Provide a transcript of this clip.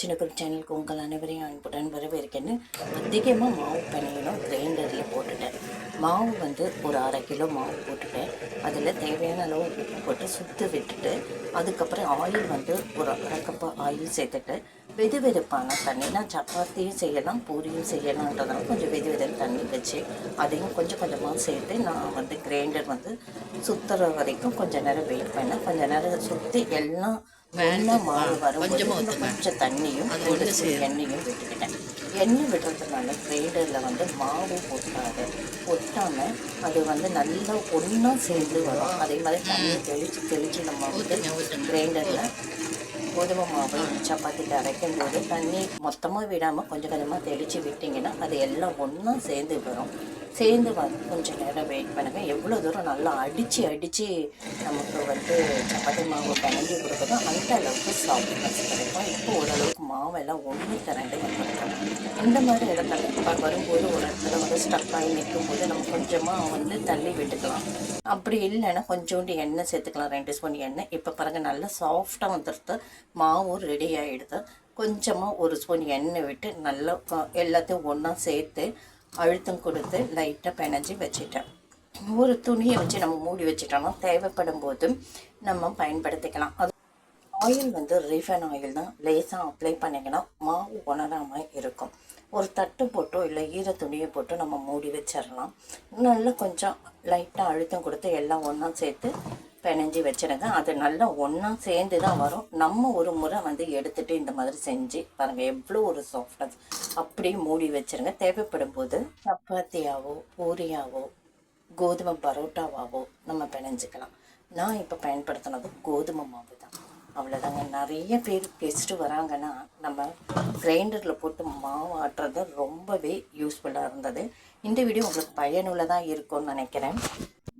சின்னக்குள் சேனலுக்கு உங்கள் அனைவரையும் அன்புடன் வரவேற்கேன்னு அதிகமாக மாவு பிணையணும் கிரைண்டரில் போட்டுட்டேன். மாவு வந்து ஒரு அரை கிலோ மாவு போட்டுட்டேன். அதில் தேவையான அளவு உப்பு போட்டு சுத்து விட்டுட்டு அதுக்கப்புறம் ஆயில் வந்து ஒரு அரை கப்பு ஆயில் சேர்த்துட்டு வெது வெதுப்பான தண்ணி நான் சப்பாத்தியும் செய்யலாம் பூரியும் செய்யலான்றதால கொஞ்சம் வெது வெதுன்னு தண்ணி வச்சு அதையும் கொஞ்சம் கொஞ்சமாக சேர்த்து நான் வந்து கிரைண்டர் வந்து சுத்துற வரைக்கும் கொஞ்ச நேரம் வெயிட் பண்ணேன். கொஞ்சம் நேரம் சுற்றி எல்லாம் வெள்ளை மாவு இன்னும் கொஞ்சம் தண்ணியும் எண்ணெயும் விட்டுக்கிட்டேன். எண்ணெய் விடுறதுனால கிரைண்டரில் வந்து மாவு ஒட்டாது ஒட்டாமல் அது வந்து நல்லா ஒன்றா சேர்ந்து வரும். அதே மாதிரி தண்ணி தெளித்து தெளித்து நம்ம வந்து கிரைண்டரில் கோதுமை மாவு சப்பாத்தியில் அரைக்கும் போது தண்ணி மொத்தமாக விடாமல் கொஞ்சம் கொஞ்சமாக தெளித்து விட்டிங்கன்னா அது எல்லாம் ஒன்றா சேர்ந்து வரும். சேர்ந்து வந்து கொஞ்சம் நேரம் வெயிட் பண்ணுங்கள் எவ்வளோ தூரம் நல்லா அடித்து அடித்து நமக்கு வந்து சப்பாத்தி மாவு கலந்து கொடுக்குதோ அந்த அளவுக்கு சாஃப்ட்னஸ் கிடைக்கும். இப்போ ஓரளவுக்கு மாவெல்லாம் ஒன்று திரண்டு வந்துருக்கோம். இந்த மாதிரி இடத்துல இப்போ வரும்போது ஒரு இடத்துல வந்து ஸ்டக் ஆகி நிற்கும் போது நம்ம கொஞ்சமாக வந்து தள்ளி விட்டுக்கலாம். அப்படி இல்லைன்னா கொஞ்சோண்டு எண்ணெய் சேர்த்துக்கலாம். ரெண்டு ஸ்பூன் எண்ணெய். இப்போ பாருங்கள் நல்லா சாஃப்டாக வந்துடுது மாவும் ரெடி ஆகிடுது கொஞ்சமாக ஒரு ஸ்பூன் எண்ணெய் விட்டு நல்லா எல்லாத்தையும் ஒன்றா சேர்த்து அழுத்தம் கொடுத்து லைட்டாக பிணைஞ்சி வச்சுட்டேன். ஒரு துணியை வச்சு நம்ம மூடி வச்சிட்டோம்னா தேவைப்படும் போது நம்ம பயன்படுத்திக்கலாம். அது ஆயில் வந்து ரீஃபைன் ஆயில் தான். லேசாக அப்ளை பண்ணிங்கன்னா மாவு உணராமல் இருக்கும். ஒரு தட்டு போட்டோ இல்லை ஈர துணியை போட்டு நம்ம மூடி வச்சிடலாம். நல்லா கொஞ்சம் லைட்டாக அழுத்தம் கொடுத்து எல்லாம் ஒன்றா சேர்த்து பிணைஞ்சி வச்சிடுங்க அது நல்லா ஒன்றா சேர்ந்து தான் வரும். நம்ம ஒரு முறை வந்து எடுத்துகிட்டு இந்த மாதிரி செஞ்சு பாருங்கள் எவ்வளோ ஒரு சாஃப்ட்னஸ் அப்படியே மூடி வச்சிருங்க. தேவைப்படும் போது சப்பாத்தியாவோ பூரியாவோ கோதுமை பரோட்டாவாவோ நம்ம பிணைஞ்சிக்கலாம். நான் இப்போ பயன்படுத்தினது கோதுமை மாவு தான் அவ்வளோதாங்க நிறைய பேர் கெஸ்ட்டு வராங்கன்னா நம்ம கிரைண்டரில் போட்டு மாவு ஆட்டுறது ரொம்பவே யூஸ்ஃபுல்லாக இருந்தது. இந்த வீடியோ உங்களுக்கு பயனுள்ளதாக இருக்கும்னு நினைக்கிறேன்.